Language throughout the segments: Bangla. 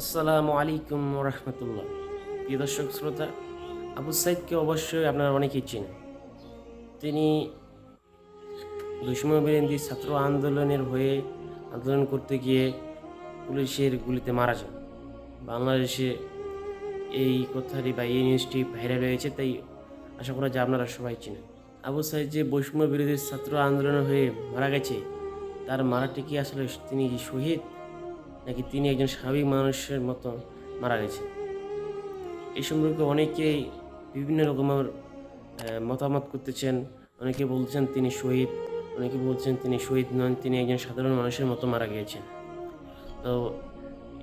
আসসালামু আলাইকুম রহমতুল্লাহ প্রিয় দর্শক শ্রোতা, আবু সাইদকে অবশ্যই আপনারা অনেকেই চেনেন। তিনি দুশ্মন বিরোধী ছাত্র আন্দোলনের হয়ে আন্দোলন করতে গিয়ে পুলিশের গুলিতে মারা যান। বাংলাদেশে এই কথাটি বা এই নিউজটি ভাইরাল হয়েছে, তাই আশা করা যায় আপনারা সবাই চেনেন। আবু সাইদ যে বৈষম্য বিরোধী ছাত্র আন্দোলন হয়ে মারা গেছে, তার মারাটি কি আসলে তিনি শহীদ? নাকি তিনি একজন স্বাভাবিক মানুষের মতো মারা গেছে এই সম্পর্কে অনেকেই বিভিন্ন রকমের মতামত করতেছেন। অনেকে বলছেন তিনি শহীদ, অনেকে বলছেন তিনি শহীদ নন, তিনি একজন সাধারণ মানুষের মতো মারা গিয়েছেন। তো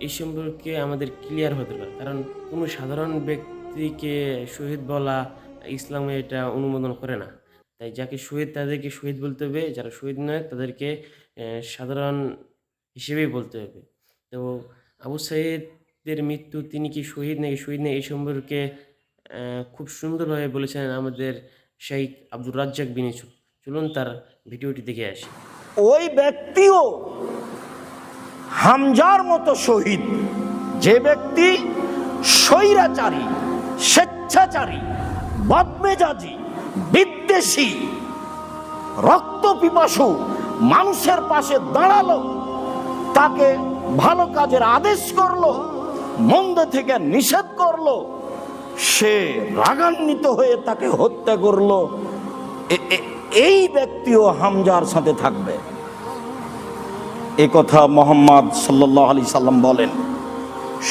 এই সম্পর্কে আমাদের ক্লিয়ার হতে পারে, কারণ কোনো সাধারণ ব্যক্তিকে শহীদ বলা ইসলামে এটা অনুমোদন করে না। তাই যাকে শহীদ, তাদেরকে শহীদ বলতে হবে, যারা শহীদ নয়, তাদেরকে সাধারণ হিসেবেই বলতে হবে। তো আবু সাইদের মৃত্যু তিনি কি শহীদ নাকি শহীদ নেই এই সম্পর্কে খুব সুন্দরভাবে বলেছেন আমাদের শেখ আব্দুর রাজ্জাক বিনিচু চলুন তার ভিডিওটি দেখে আসি। ওই ব্যক্তিও হামজার মতো শহীদ, যে ব্যক্তি স্বৈরাচারী, স্বেচ্ছাচারী, বদমেজাজি, বিদ্বেষী রক্ত পিপাসু মানুষের পাশে দাঁড়াল, তাকে ভালো কাজের আদেশ করল, মন্দ থেকে নিষেধ করল, সে রাগান্বিত হয়ে তাকে হত্যা করল। এই ব্যক্তিও হামজার সাথে থাকবে। এ কথা মোহাম্মদ সাল্লাহ আলি সাল্লাম বলেন,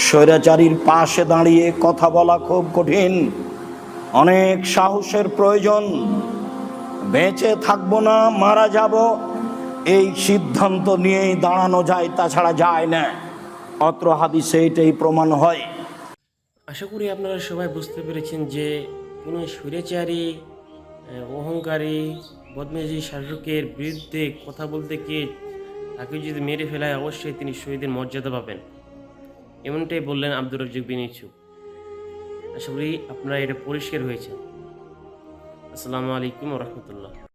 স্বৈরাচারীর পাশে দাঁড়িয়ে কথা বলা খুব কঠিন। অনেক সাহসের প্রয়োজন। বেঁচে থাকব না, মারা যাব। এই সিদ্ধান্ত নিয়েই দাঁড়ানো যায় তাছাড়া যায় না। অত্র হাদিসে এটাই প্রমাণ হয়। আশা করি আপনারা সবাই বুঝতে পেরেছেন যে কোনো স্বৈরাচারী আহ, অহংকারী বদমেজি শাসকের বিরুদ্ধে কথা বলতে গিয়ে তাকে যদি মেরে ফেলায় অবশ্যই তিনি শহীদের মর্যাদা পাবেন। এমনটাই বললেন আব্দুর রাজ্জাক বিন ইচ্ছুক আশা করি আপনারা এটা পরিষ্কার হয়েছে। আসসালামু আলাইকুম রহমতুল্লাহ।